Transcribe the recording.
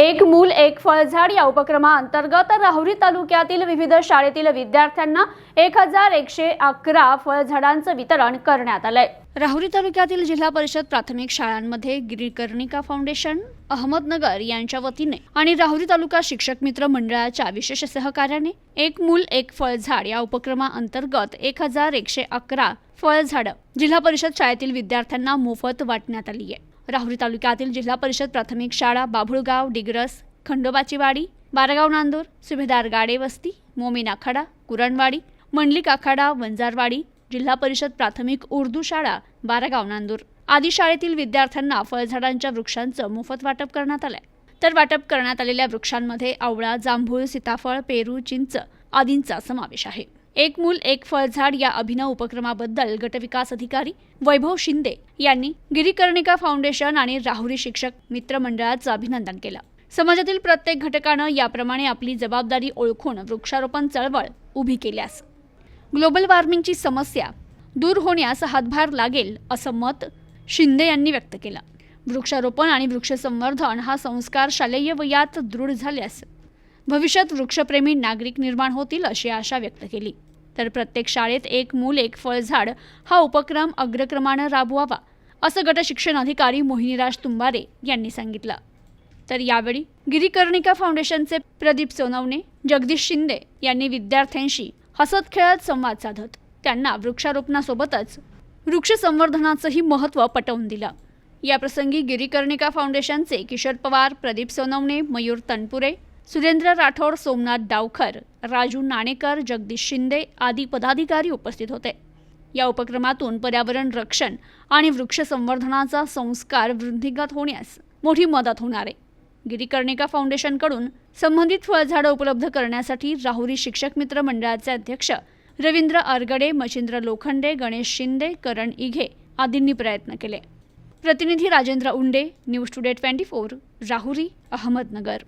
एक मूल एक फळझाड या उपक्रमाअंतर्गत राहुरी तालुक्यातील विविध शाळेतील विद्यार्थ्यांना एक हजार एकशे अकरा फळझाडांचं वितरण करण्यात आलंय. राहुरी तालुक्यातील जिल्हा परिषद प्राथमिक शाळांमध्ये गिरीकर्णिका फाउंडेशन अहमदनगर यांच्या वतीने आणि राहुरी तालुका शिक्षक मित्र मंडळाच्या विशेष सहकार्याने एक मूल एक फळझाड या उपक्रमाअंतर्गत एक हजार एकशे अकरा फळझाडं जिल्हा परिषद शाळेतील विद्यार्थ्यांना मोफत वाटण्यात आली आहे. राहुरी तालुक्यातील जिल्हा परिषद प्राथमिक शाळा बाभुळगाव डिग्रस खंडोबाचीवाडी बारगाव नांदूर सुभेदार गाडे वस्ती मोमीन आखाडा कुरणवाडी मंडलिक आखाडा वंजारवाडी जिल्हा परिषद प्राथमिक उर्दू शाळा बारागाव नांदूर. आदी शाळेतील विद्यार्थ्यांना फळझाडांच्या वृक्षांचं मोफत वाटप करण्यात आलंय. तर वाटप करण्यात आलेल्या वृक्षांमध्ये आवळा जांभूळ सीताफळ पेरू चिंच आदींचा समावेश आहे. एक मूल एक फळझाड या अभिनव उपक्रमाबद्दल गटविकास अधिकारी वैभव शिंदे यांनी गिरीकर्णिका फाउंडेशन आणि राहुरी शिक्षक मित्र मंडळाचं अभिनंदन केलं. समाजातील प्रत्येक घटकानं याप्रमाणे आपली जबाबदारी ओळखून वृक्षारोपण चळवळ उभी केल्यास. ग्लोबल वॉर्मिंगची समस्या दूर होण्यास हातभार लागेल असं मत शिंदे यांनी व्यक्त केला. वृक्षारोपण आणि वृक्षसंवर्धन हा संस्कार शालेय वयात दृढ झाल्यास भविष्यात वृक्षप्रेमी नागरिक निर्माण होतील अशी आशा व्यक्त केली. तर प्रत्येक शाळेत एक मूल एक फळझाड हा उपक्रम अग्रक्रमानं राबवावा असं गटशिक्षण अधिकारी मोहिनीराज तुंबारे यांनी सांगितलं. तर यावेळी गिरीकर्णिका फाउंडेशनचे प्रदीप सोनवणे जगदीश शिंदे यांनी विद्यार्थ्यांशी हसत खेळत संवाद साधत त्यांना वृक्षारोपणासोबतच वृक्ष संवर्धनाचंही महत्त्व पटवून दिलं. याप्रसंगी गिरीकर्णिका फाउंडेशनचे किशोर पवार प्रदीप सोनवणे मयूर तनपुरे सुरेंद्र राठोड सोमनाथ डावखर राजू नाणेकर जगदीश शिंदे आदी पदाधिकारी उपस्थित होते. या उपक्रमातून पर्यावरण रक्षण आणि वृक्ष संवर्धनाचा संस्कार वृद्धिंगत होण्यास मोठी मदत होणार आहे. गिरीकर्णिका फाउंडेशनकडून संबंधित फळझाडं उपलब्ध करण्यासाठी राहुरी शिक्षक मित्र मंडळाचे अध्यक्ष रवींद्र आरगडे मचिंद्र लोखंडे गणेश शिंदे करण इघे आदींनी प्रयत्न केले. प्रतिनिधी Rajendra Unde news today twenty four Rahuri Ahmednagar.